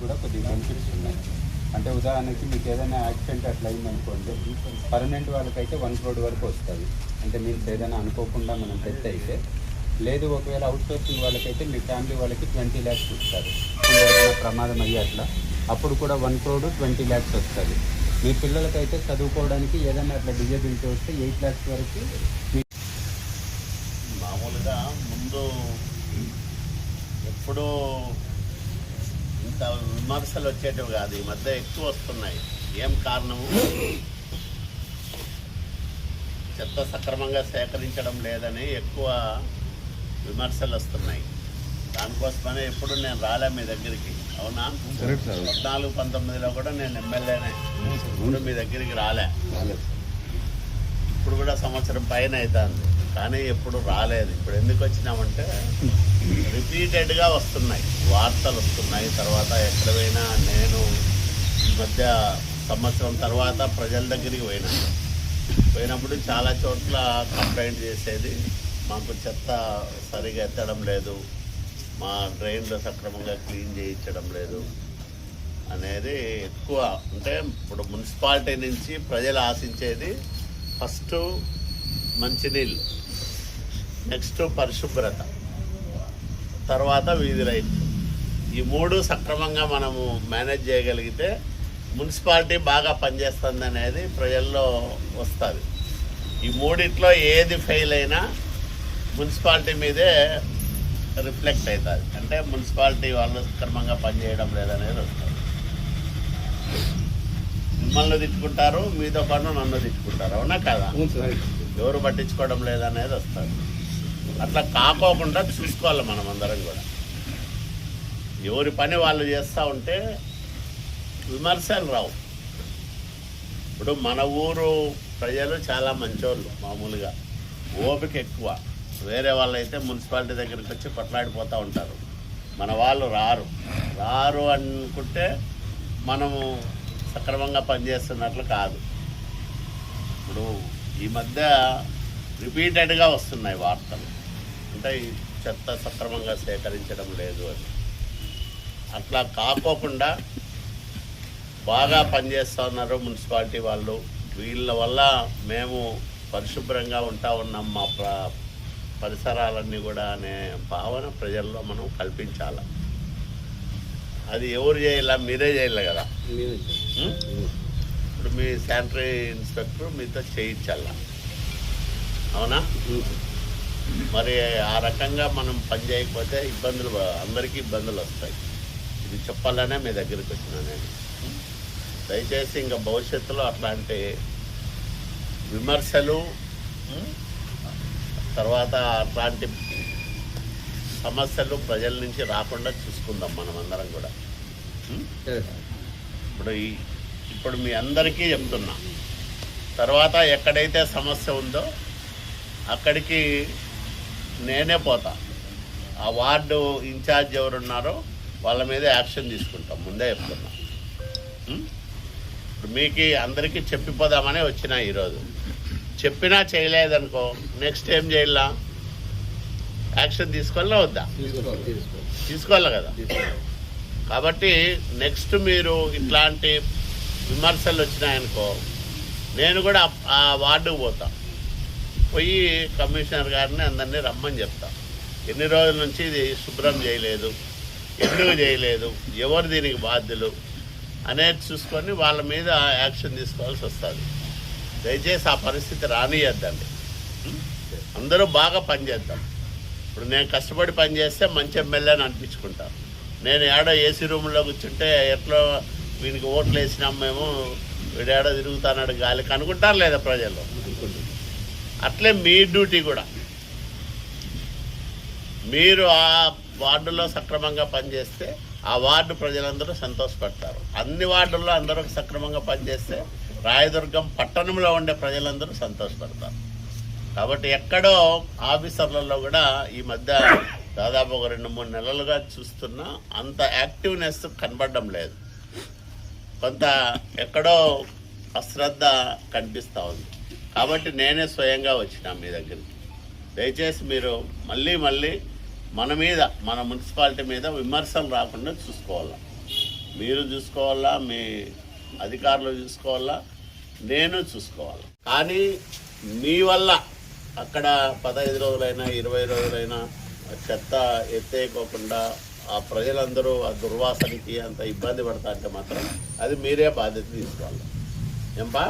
కూడా కొద్దిగా బెనిఫిట్స్ ఉన్నాయి అంటే ఉదాహరణకి మీకు ఏదైనా యాక్సిడెంట్ అట్లా అయిందనుకోండి పర్మనెంట్ వాళ్ళకైతే వన్ క్రోడ్ వరకు వస్తుంది. అంటే మీన్స్ ఏదైనా అనుకోకుండా మనం డెత్ అయితే లేదు ఒకవేళ అవుట్ సోర్సింగ్ వాళ్ళకైతే మీ ఫ్యామిలీ వాళ్ళకి ట్వంటీ ల్యాక్స్ ఇస్తారు. ఏదైనా ప్రమాదం అయ్యి అట్లా అప్పుడు కూడా వన్ క్రోడ్ ట్వంటీ ల్యాక్స్ వస్తుంది. మీ పిల్లలకైతే చదువుకోవడానికి ఏదైనా అట్లా డిజబిలిటీ వస్తే ఎయిట్ ల్యాక్స్ వరకు మామూలుగా ముందు ఎప్పుడో ఇంత విమర్శలు వచ్చేటివి కాదు. ఈ మధ్య ఎక్కువ వస్తున్నాయి. ఏం కారణము? చెత్త సక్రమంగా సేకరించడం లేదని ఎక్కువ విమర్శలు వస్తున్నాయి. దానికోసమనే ఎప్పుడు నేను రాలే మీ దగ్గరికి. అవునా? పద్నాలుగు పంతొమ్మిదిలో కూడా నేను ఎమ్మెల్యేనే. ఇప్పుడు మీ దగ్గరికి రాలే. ఇప్పుడు కూడా సంవత్సరం పైన అవుతుంది. కానీ ఎప్పుడు రాలేదు. ఇప్పుడు ఎందుకు వచ్చినామంటే రిపీటెడ్గా వస్తున్నాయి. వార్తలు వస్తున్నాయి. తర్వాత ఎక్కడ పోయినా నేను ఈ మధ్య సంవత్సరం తర్వాత ప్రజల దగ్గరికి పోయినా. పోయినప్పుడు చాలా చోట్ల కంప్లైంట్ చేసేది మాకు చెత్త సరిగా ఎత్తడం లేదు మా డ్రైన్లు సక్రమంగా క్లీన్ చేయించడం లేదు అనేది ఎక్కువ. అంటే ఇప్పుడు మున్సిపాలిటీ నుంచి ప్రజలు ఆశించేది ఫస్ట్ మంచినీళ్ళు నెక్స్ట్ పరిశుభ్రత. తర్వాత వీధి రైతు. ఈ మూడు సక్రమంగా మనము మేనేజ్ చేయగలిగితే మున్సిపాలిటీ బాగా పనిచేస్తుంది అనేది ప్రజల్లో వస్తుంది. ఈ మూడిట్లో ఏది ఫెయిల్ అయినా మున్సిపాలిటీ మీదే రిఫ్లెక్ట్ అవుతుంది. అంటే మున్సిపాలిటీ వాళ్ళు సక్రమంగా పనిచేయడం లేదనేది వస్తుంది. మిమ్మల్ని తిట్టుకుంటారు మీతో పాటు నన్ను తిట్టుకుంటారు. అవునా కదా? ఎవరు పట్టించుకోవడం లేదనేది వస్తుంది. అట్లా కాకోకుండా చూసుకోవాలి మనం అందరం కూడా. ఎవరి పని వాళ్ళు చేస్తూ ఉంటే విమర్శలు రావు. ఇప్పుడు మన ఊరు ప్రజలు చాలా మంచోళ్ళు మామూలుగా. ఓపిక ఎక్కువ. వేరే వాళ్ళైతే మున్సిపాలిటీ దగ్గరికి వచ్చి కొట్లాడిపోతూ ఉంటారు. మన వాళ్ళు రారు. రారు అనుకుంటే మనము సక్రమంగా పనిచేస్తున్నట్లు కాదు. ఇప్పుడు ఈ మధ్య రిపీటెడ్గా వస్తున్నాయి వార్తలు. అంటే ఈ చెత్త సక్రమంగా సేకరించడం లేదు అని. అట్లా కాకోకుండా బాగా పనిచేస్తూ ఉన్నారు మున్సిపాలిటీ వాళ్ళు. వీళ్ళ వల్ల మేము పరిశుభ్రంగా ఉంటా ఉన్నాం. మా ప్ర పరిసరాలన్నీ కూడా అనే భావన ప్రజల్లో మనం కల్పించాలి? అది ఎవరు చేయాల? మీరే చేయాలి కదా? ఇప్పుడు మీ శానిటరీ ఇన్స్పెక్టర్ మీతో చేయించాల? అవునా? మరి ఆ రకంగా మనం పని చేయకపోతే ఇబ్బందులు అందరికీ ఇబ్బందులు వస్తాయి. ఇది చెప్పాలనే మీ దగ్గరికి వచ్చినా నేను. దయచేసి ఇంకా భవిష్యత్తులో అట్లాంటి విమర్శలు తర్వాత అట్లాంటి సమస్యలు ప్రజల నుంచి రాకుండా చూసుకుందాం మనం అందరం కూడా. ఇప్పుడు ఈ ఇప్పుడు మీ అందరికీ చెప్తున్నా. తర్వాత ఎక్కడైతే సమస్య ఉందో అక్కడికి నేనే పోతా. ఆ వార్డు ఇన్ఛార్జ్ ఎవరు ఉన్నారో వాళ్ళ మీద యాక్షన్ తీసుకుంటాం. ముందే చెప్తున్నా? ఇప్పుడు మీకు అందరికీ చెప్పిపోదామని వచ్చిన ఈరోజు. చెప్పినా చేయలేదనుకో నెక్స్ట్ ఏం చేయాలా? యాక్షన్ తీసుకోవాలా వద్దా? తీసుకోవాలి కదా? కాబట్టి నెక్స్ట్ మీరు ఇట్లాంటి విమర్శలు వచ్చినాయనుకో నేను కూడా ఆ- ఆ వార్డుకు పోతా. పోయి కమిషనర్ గారిని అందరినీ రమ్మని చెప్తాం. ఎన్ని రోజుల నుంచి ఇది శుభ్రం చేయలేదు ఎందుకు చేయలేదు ఎవరు దీనికి బాధ్యులు అనేది చూసుకొని వాళ్ళ మీద యాక్షన్ తీసుకోవాల్సి వస్తుంది. దయచేసి ఆ పరిస్థితి రానియద్దండి. అందరూ బాగా పనిచేద్దాం ఇప్పుడు నేను కష్టపడి పని చేస్తే మంచి ఎమ్మెల్యే అని అనిపించుకుంటాను నేను ఏడో ఏసీ రూమ్లో కూర్చుంటే ఎట్లా వీనికి ఓట్లు వేసినాం మేము వీడేడో తిరుగుతానాడు గాలికి అనుకుంటారు లేదా ప్రజలు? అట్లే మీ డ్యూటీ కూడా. మీరు ఆ వార్డులో సక్రమంగా పనిచేస్తే ఆ వార్డు ప్రజలందరూ సంతోషపడతారు. అన్ని వార్డుల్లో అందరూ సక్రమంగా పనిచేస్తే రాయదుర్గం పట్టణంలో ఉండే ప్రజలందరూ సంతోషపడతారు. కాబట్టి ఎక్కడో ఆఫీసర్లలో కూడా ఈ మధ్య దాదాపు ఒక రెండు మూడు నెలలుగా చూస్తున్నా అంత యాక్టివ్నెస్ కనబడడం లేదు. కొంత ఎక్కడో అశ్రద్ధ కనిపిస్తూ ఉంది. కాబట్టి నేనే స్వయంగా వచ్చిన మీ దగ్గరికి. దయచేసి మీరు మళ్ళీ మళ్ళీ మన మీద మన మున్సిపాలిటీ మీద విమర్శలు రాకుండా చూసుకోవాలా? మీరు చూసుకోవాలా? మీ అధికారులు చూసుకోవాలా? నేను చూసుకోవాలి? కానీ మీ వల్ల అక్కడ పదహైదు రోజులైనా ఇరవై రోజులైనా చెత్త ఎత్తేయకోకుండా ఆ ప్రజలందరూ ఆ దుర్వాసనకి అంత ఇబ్బంది పడతా అంటే మాత్రం అది మీరే బాధ్యత తీసుకోవాలి. ఏంపా